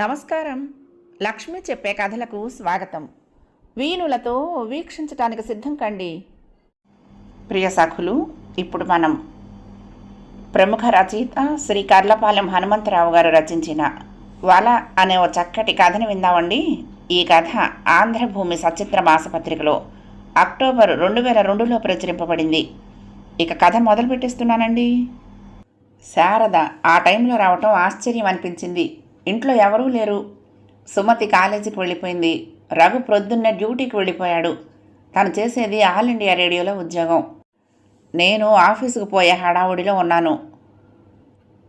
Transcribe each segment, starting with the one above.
నమస్కారం. లక్ష్మి చెప్పే కథలకు స్వాగతం. వీణులతో వీక్షించటానికి సిద్ధం కండి. ప్రియ సఖులు ఇప్పుడు మనం ప్రముఖ రచయిత శ్రీ కర్లపాలెం హనుమంతరావు గారు రచించిన వల అనే ఓ చక్కటి కథను విందామండి. ఈ కథ ఆంధ్రభూమి సచిత్ర మాసపత్రికలో అక్టోబర్ రెండు వేల రెండులో ప్రచురింపబడింది. ఇక కథ మొదలు పెట్టేస్తున్నానండి శారద ఆ టైంలో రావటం ఆశ్చర్యం అనిపించింది ఇంట్లో ఎవరూ లేరు. సుమతి కాలేజీకి వెళ్ళిపోయింది. రఘు ప్రొద్దున్న డ్యూటీకి వెళ్ళిపోయాడు. తను చేసేది ఆల్ ఇండియా రేడియోలో ఉద్యోగం. నేను ఆఫీసుకు పోయే హడావుడిలో ఉన్నాను.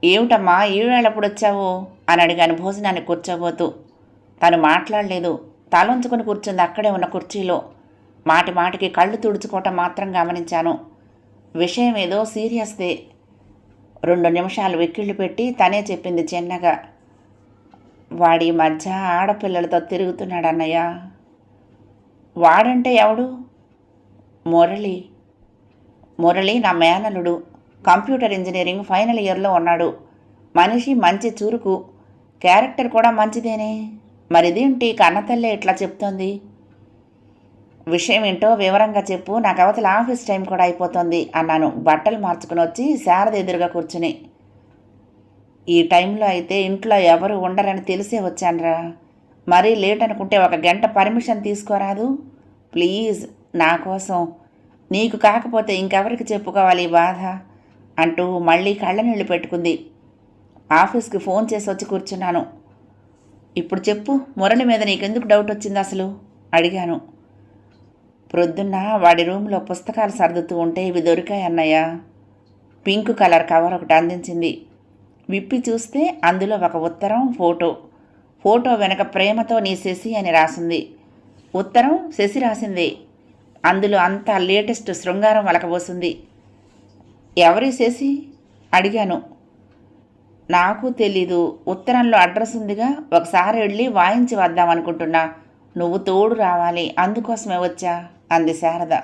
ఏమిటమ్మా ఈవేళప్పుడు వచ్చావు? అని అడిగాను భోజనాన్ని కూర్చోబోతూ. తను మాట్లాడలేదు. తలంచుకొని కూర్చుంది అక్కడే ఉన్న కుర్చీలో. మాటి మాటికి కళ్ళు తుడుచుకోవటం మాత్రం గమనించాను. విషయం ఏదో సీరియస్దే. రెండు నిమిషాలు వెక్కిళ్ళు పెట్టి తనే చెప్పింది చిన్నగా. వాడి మధ్య ఆడపిల్లలతో తిరుగుతున్నాడు అన్నయ్య. వాడంటే ఎవడు? మురళి. మురళి నా మేనలుడు కంప్యూటర్ ఇంజనీరింగ్ ఫైనల్ ఇయర్లో ఉన్నాడు. మనిషి మంచి చురుకు. క్యారెక్టర్ కూడా మంచిదేనే. మరిదేంటి కన్నతల్లే ఇట్లా చెప్తోంది? విషయం ఏంటో వివరంగా చెప్పు. నాకు అవతల ఆఫీస్ టైం కూడా అయిపోతుంది అన్నాను. బట్టలు మార్చుకుని వచ్చి శారద ఎదురుగా కూర్చుని. ఈ టైంలో అయితే ఇంట్లో ఎవరు ఉండరని తెలిసే వచ్చానురా. మరీ లేట్ అనుకుంటే ఒక గంట పర్మిషన్ తీసుకోరాదు. ప్లీజ్ నా కోసం. నీకు కాకపోతే ఇంకెవరికి చెప్పుకోవాలి బాధ? అంటూ మళ్ళీ కళ్ళ నీళ్ళు పెట్టుకుంది. ఆఫీస్కి ఫోన్ చేసి వచ్చి కూర్చున్నాను. ఇప్పుడు చెప్పు మురళి మీద నీకెందుకు డౌట్ వచ్చింది అసలు? అడిగాను. ప్రొద్దున్న వాడి రూమ్లో పుస్తకాలు సర్దుతూ ఉంటే ఇవి దొరికాయి అన్నయ్య పింక్ కలర్ కవర్ ఒకటి అందించింది. విప్పి చూస్తే అందులో ఒక ఉత్తరం ఫోటో. ఫోటో వెనక ప్రేమతో నీ శశి అని రాసింది. ఉత్తరం శశి రాసింది. అందులో అంతా లేటెస్ట్ శృంగారం వలకబోసింది. ఎవరి శశి? అడిగాను. నాకు తెలీదు. ఉత్తరంలో అడ్రస్ ఉందిగా ఒకసారి వెళ్ళి వాయించి వద్దాం అనుకుంటున్నా. నువ్వు తోడు రావాలి. అందుకోసమే వచ్చా? అంది శారద.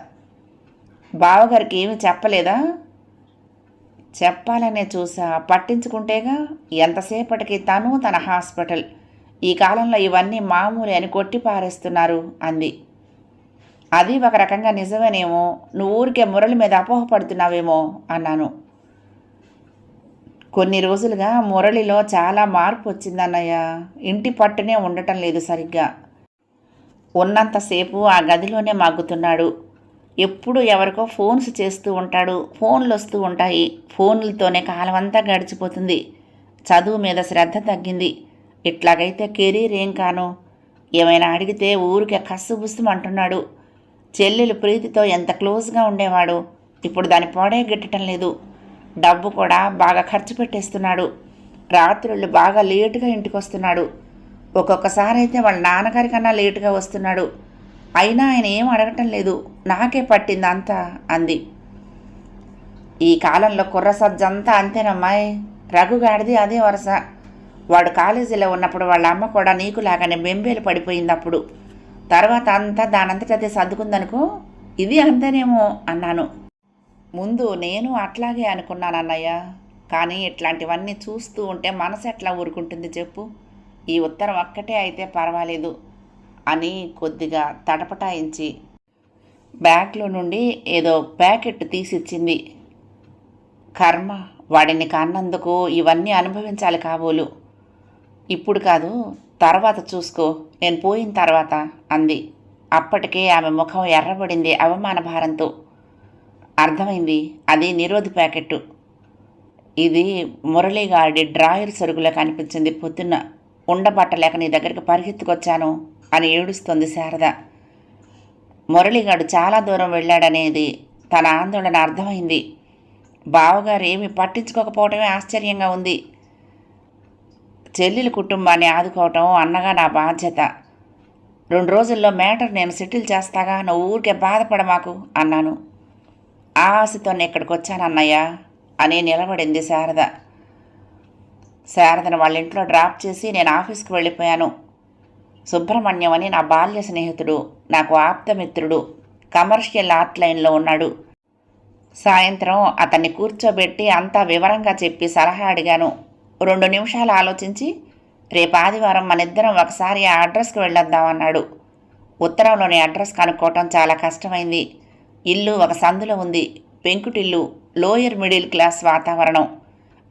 బావగారికి ఏమి చెప్పలేదా? చెప్పాలనే చూసా. పట్టించుకుంటేగా ఎంతసేపటికి తను తన హాస్పిటల్. ఈ కాలంలో ఇవన్నీ మామూలు అని కొట్టి పారేస్తున్నారు అంది. అది ఒక రకంగా నిజమేనేమో. నువ్వు ఊరికే మురళి మీద అపోహపడుతున్నావేమో అన్నాను. కొన్ని రోజులుగా మురళిలో చాలా మార్పు వచ్చిందన్నయ్య. ఇంటి పట్టునే ఉండటం లేదు సరిగ్గా. ఉన్నంతసేపు ఆ గదిలోనే మగ్గుతున్నాడు. ఎప్పుడు ఎవరికో ఫోన్స్ చేస్తూ ఉంటాడు. ఫోన్లు వస్తూ ఉంటాయి. ఫోన్లతోనే కాలం అంతా గడిచిపోతుంది. చదువు మీద శ్రద్ధ తగ్గింది. ఇట్లాగైతే కెరీర్ ఏం కాను? ఏమైనా అడిగితే ఊరికే కస్సుబుస్సు అంటున్నాడు. చెల్లెలు ప్రీతితో ఎంత క్లోజ్గా ఉండేవాడు? ఇప్పుడు దాని పొడే గిట్టడం లేదు. డబ్బు కూడా బాగా ఖర్చు పెట్టేస్తున్నాడు. రాత్రుళ్ళు బాగా లేటుగా ఇంటికి వస్తున్నాడు ఒక్కొక్కసారి అయితే వాళ్ళ నాన్నగారి కన్నా లేటుగా వస్తున్నాడు. అయినా ఆయన ఏం అడగటం లేదు. నాకే పట్టింది అంతా అంది. ఈ కాలంలో కుర్ర సజ్జంతా అంతేనమ్మాయి రఘుగాడిది అదే వరుస. వాడు కాలేజీలో ఉన్నప్పుడు వాళ్ళ అమ్మ కూడా నీకులాగానే బెంబేలు పడిపోయింది అప్పుడు తర్వాత అంతా దానంతట అదే సర్దుకుందనుకో ఇది అంతేనేమో అన్నాను. ముందు నేను అట్లాగే అనుకున్నాను అన్నయ్య కానీ ఇట్లాంటివన్నీ చూస్తూ ఉంటే మనసు ఎట్లా ఊరుకుంటుంది చెప్పు. ఈ ఉత్తరం ఒక్కటే అయితే పర్వాలేదు. అని కొద్దిగా తటపటాయించి బ్యాగ్లో నుండి ఏదో ప్యాకెట్ తీసిచ్చింది. కర్మ వాడిని కన్నందుకు ఇవన్నీ అనుభవించాలి కాబోలు. ఇప్పుడు కాదు తర్వాత చూసుకో నేను పోయిన తర్వాత అంది. అప్పటికే ఆమె ముఖం ఎర్రబడింది అవమాన భారంతో. అర్థమైంది అది నిరోధి ప్యాకెట్టు. ఇది మురళీగాడి డ్రాయర్ సరుకులో కనిపించింది పొద్దున్న. ఉండబట్టలేక నీ దగ్గరికి పరిగెత్తుకొచ్చాను. అని ఏడుస్తుంది శారద. మురళిగాడు చాలా దూరం వెళ్ళాడనేది తన ఆందోళన అర్థమైంది. బావగారు ఏమి పట్టించుకోకపోవటమే ఆశ్చర్యంగా ఉంది. చెల్లెలు కుటుంబాన్ని ఆదుకోవటం అన్నగా నా బాధ్యత. రెండు రోజుల్లో మ్యాటర్ నేను సెటిల్ చేస్తాగా నువ్వు ఊరికే బాధపడ మాకు అన్నాను. ఆ ఆశతో ఇక్కడికి వచ్చాను అన్నయ్య అని నిలబడింది శారద. శారదను వాళ్ళ ఇంట్లో డ్రాప్ చేసి నేను ఆఫీస్కి వెళ్ళిపోయాను. సుబ్రహ్మణ్యం అని నా బాల్య స్నేహితుడు నాకు ఆప్తమిత్రుడు కమర్షియల్ ఆర్ట్ లైన్లో ఉన్నాడు. సాయంత్రం అతన్ని కూర్చోబెట్టి అంతా వివరంగా చెప్పి సలహా అడిగాను. రెండు నిమిషాలు ఆలోచించి రేపు ఆదివారం మనిద్దరం ఒకసారి ఆ అడ్రస్కి వెళ్ళొద్దామన్నాడు ఉత్తరంలోని అడ్రస్ కనుక్కోవటం చాలా కష్టమైంది. ఇల్లు ఒక సందులో ఉంది. పెంకుటిల్లు లోయర్ మిడిల్ క్లాస్ వాతావరణం.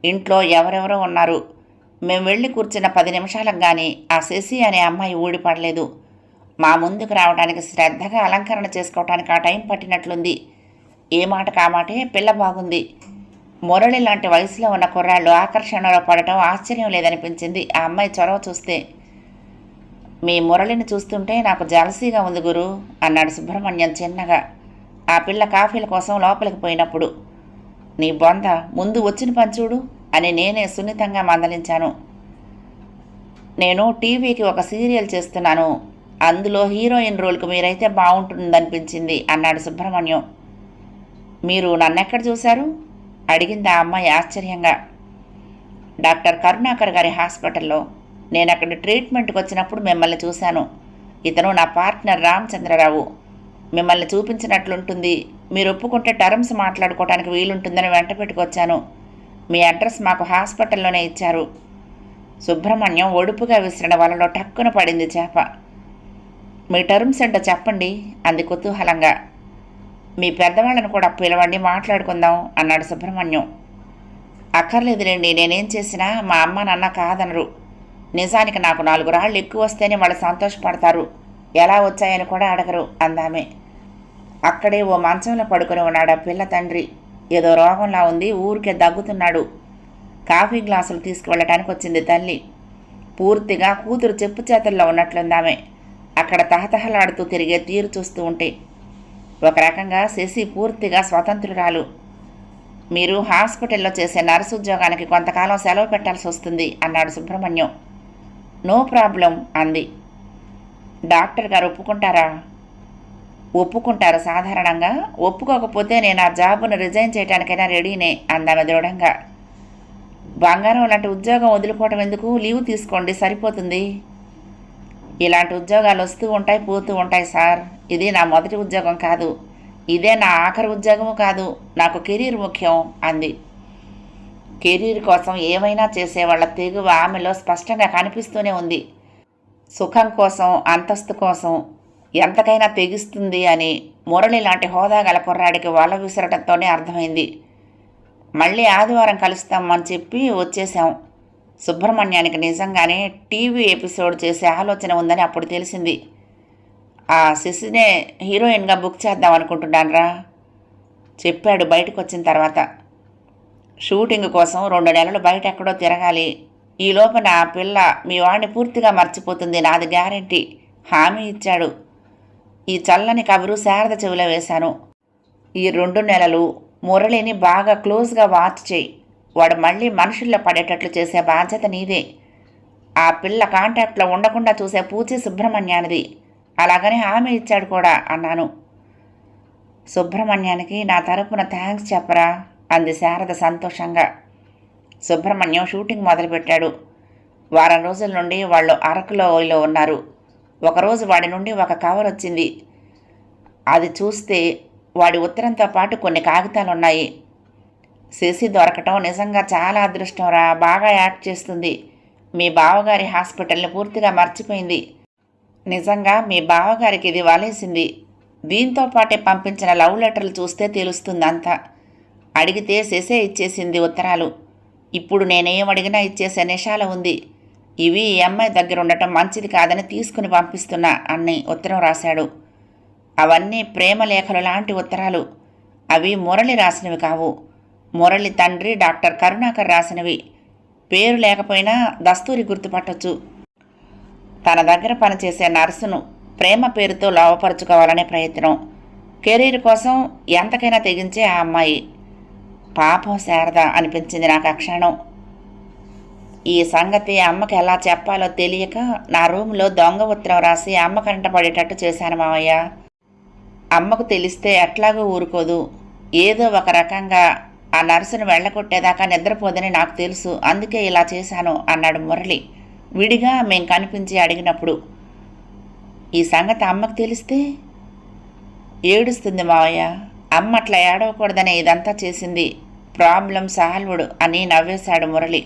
ఇంట్లో ఎవరెవరో ఉన్నారు. మేము వెళ్ళి కూర్చున్న పది నిమిషాలంగానే కానీ ఆ శశి అనే అమ్మాయి ఊడిపడలేదు మా ముందుకు రావడానికి శ్రద్ధగా అలంకరణ చేసుకోవటానికి ఆ టైం పట్టినట్లుంది. ఏ మాట? కామాటే పిల్ల బాగుంది. మురళి లాంటి వయసులో ఉన్న కుర్రాళ్ళు ఆకర్షణలో పడటం ఆశ్చర్యం లేదనిపించింది ఆ అమ్మాయి చొరవ చూస్తే. మీ మురళిని చూస్తుంటే నాకు జలసీగా ఉంది గురు అన్నాడు సుబ్రహ్మణ్యం చిన్నగా. ఆ పిల్ల కాఫీల కోసం లోపలికి పోయినప్పుడు. నీ బొంద ముందు వచ్చిన పంచుడు అని నేనే సున్నితంగా మందలించాను. నేను టీవీకి ఒక సీరియల్ చేస్తున్నాను. అందులో హీరోయిన్ రోల్కి మీరైతే బాగుంటుందనిపించింది అన్నాడు సుబ్రహ్మణ్యం. మీరు నన్నెక్కడ చూశారు? అడిగింది ఆ అమ్మాయి ఆశ్చర్యంగా. డాక్టర్ కరుణాకర్ గారి హాస్పిటల్లో. నేను అక్కడ ట్రీట్మెంట్కి వచ్చినప్పుడు మిమ్మల్ని చూశాను. ఇతను నా పార్ట్నర్ రామచంద్రరావు. మిమ్మల్ని చూపించినట్లుంటుంది. మీరు ఒప్పుకుంటే టర్మ్స్ మాట్లాడుకోవడానికి వీలుంటుందని వెంట పెట్టుకొచ్చాను. మీ అడ్రస్ మాకు హాస్పిటల్లోనే ఇచ్చారు. సుబ్రహ్మణ్యం ఒడుపుగా విసిరిన వలలో టక్కున పడింది చేప. మీ టర్మ్స్ ఏంటో చెప్పండి అంది కుతూహలంగా. మీ పెద్దవాళ్ళను కూడా పిలవండి మాట్లాడుకుందాం అన్నాడు సుబ్రహ్మణ్యం. అక్కర్లేదులేండి నేనేం చేసినా మా అమ్మ నాన్న కాదనరు. నిజానికి నాకు నాలుగు రాళ్ళు ఎక్కువ వస్తేనే వాళ్ళు సంతోషపడతారు. ఎలా వచ్చాయని కూడా అడగరు అందామే. అక్కడే ఓ మంచంలో పడుకుని ఉన్నాడు ఆ పిల్ల తండ్రి. ఏదో రోగంలా ఉంది ఊరికే దగ్గుతున్నాడు. కాఫీ గ్లాసులు తీసుకువెళ్ళటానికి వచ్చింది తల్లి. పూర్తిగా కూతురు చెప్పు చేతుల్లో ఉన్నట్లుందామె అక్కడ తహతహలాడుతూ తిరిగే తీరు చూస్తూ ఉంటే. ఒక రకంగా శశి పూర్తిగా స్వతంత్రురాలు. మీరు హాస్పిటల్లో చేసే నర్సు ఉద్యోగానికి కొంతకాలం సెలవు పెట్టాల్సి వస్తుంది అన్నాడు సుబ్రహ్మణ్యం. నో ప్రాబ్లం అంది. డాక్టర్ గారు ఒప్పుకుంటారా? ఒప్పుకుంటారు. సాధారణంగా ఒప్పుకోకపోతే నేను ఆ జాబును రిజైన్ చేయడానికైనా రెడీనే అందామె దృఢంగా. బంగారం లాంటి ఉద్యోగం వదులుకోవటం ఎందుకు? లీవ్ తీసుకోండి సరిపోతుంది. ఇలాంటి ఉద్యోగాలు వస్తూ ఉంటాయి పోతూ ఉంటాయి సార్. ఇది నా మొదటి ఉద్యోగం కాదు. ఇదే నా ఆఖరి ఉద్యోగము కాదు. నాకు కెరీర్ ముఖ్యం అంది. కెరీర్ కోసం ఏమైనా చేసేవాళ్ళ తెగువ ఆమెలో స్పష్టంగా కనిపిస్తూనే ఉంది. సుఖం కోసం అంతస్తు కోసం ఎంతకైనా తెగిస్తుంది అని మురళి లాంటి హోదా గల కుర్రాడికి వల విసరటంతోనే అర్థమైంది. మళ్ళీ ఆదివారం కలుస్తామని చెప్పి వచ్చేసాం సుబ్రహ్మణ్యానికి నిజంగానే టీవీ ఎపిసోడ్ చేసే ఆలోచన ఉందని అప్పుడు తెలిసింది. ఆ శశినే హీరోయిన్గా బుక్ చేద్దాం అనుకుంటున్నానరా చెప్పాడు బయటకు వచ్చిన తర్వాత. షూటింగ్ కోసం రెండు నెలలు బయట ఎక్కడో తిరగాలి. ఈ లోపల ఆ పిల్ల మీ వాడిని పూర్తిగా మర్చిపోతుంది నాది గ్యారెంటీ హామీ ఇచ్చాడు. ఈ చల్లని కబురు శారద చెవిలో వేశాను. ఈ రెండు నెలలు మురళిని బాగా క్లోజ్గా వాచ్ చేయి. వాడు మళ్ళీ మనుషుల్లో పడేటట్లు చేసే బాధ్యత నీదే. ఆ పిల్ల కాంటాక్ట్లో ఉండకుండా చూసే పూచి సుబ్రహ్మణ్యానిది. అలాగని హామీ ఇచ్చాడు కూడా అన్నాను. సుబ్రహ్మణ్యానికి నా తరపున థ్యాంక్స్ చెప్పరా? అంది శారద సంతోషంగా. సుబ్రహ్మణ్యం షూటింగ్ మొదలుపెట్టాడు. వారం రోజుల నుండి వాళ్ళు అరకులో ఉన్నారు. ఒకరోజు వాడి నుండి ఒక కవర్ వచ్చింది. అది చూస్తే వాడి ఉత్తరంతో పాటు కొన్ని కాగితాలు ఉన్నాయి శశి దొరకటం నిజంగా చాలా అదృష్టంరా బాగా యాక్ట్ చేస్తుంది. మీ బావగారి హాస్పిటల్ని పూర్తిగా మర్చిపోయింది. నిజంగా మీ బావగారికి ఇది వాలేసింది. దీంతో పాటే పంపించిన లవ్ లెటర్లు చూస్తే తెలుస్తుంది అంతా. అడిగితే శశే ఇచ్చేసింది ఉత్తరాలు. ఇప్పుడు నేనేం అడిగినా ఇచ్చేసే నిషాల ఉంది. ఇవి ఈ అమ్మాయి దగ్గర ఉండటం మంచిది కాదని తీసుకుని పంపిస్తున్నా అన్ని ఉత్తరం రాశాడు. అవన్నీ ప్రేమ లేఖలు లాంటి ఉత్తరాలు. అవి మురళి రాసినవి కావు. మురళి తండ్రి డాక్టర్ కరుణాకర్ రాసినవి. పేరు లేకపోయినా దస్తూరి గుర్తుపట్టొచ్చు. తన దగ్గర పనిచేసే నర్సును ప్రేమ పేరుతో లోపరుచుకోవాలనే ప్రయత్నం. కెరీర్ కోసం ఎంతకైనా తెగించే ఆ అమ్మాయి. పాపం శారద అనిపించింది నాకు ఆ క్షణం. ఈ సంగతి అమ్మకి ఎలా చెప్పాలో తెలియక నా రూమ్లో దొంగ ఉత్తరం రాసి అమ్మ కంట పడేటట్టు చేశాను మావయ్య. అమ్మకు తెలిస్తే ఎట్లాగో ఊరుకోదు. ఏదో ఒక రకంగా ఆ నర్సును వెళ్ళగొట్టేదాకా నిద్రపోదని నాకు తెలుసు. అందుకే ఇలా చేశాను అన్నాడు మురళి. విడిగా మేం కనిపించి అడిగినప్పుడు ఈ సంగతి అమ్మకు తెలిస్తే? ఏడుస్తుంది మావయ్య. అమ్మ అట్లా ఏడవకూడదనే ఇదంతా చేసింది ప్రాబ్లం సాల్వ్డ్ అని నవ్వేశాడు మురళి.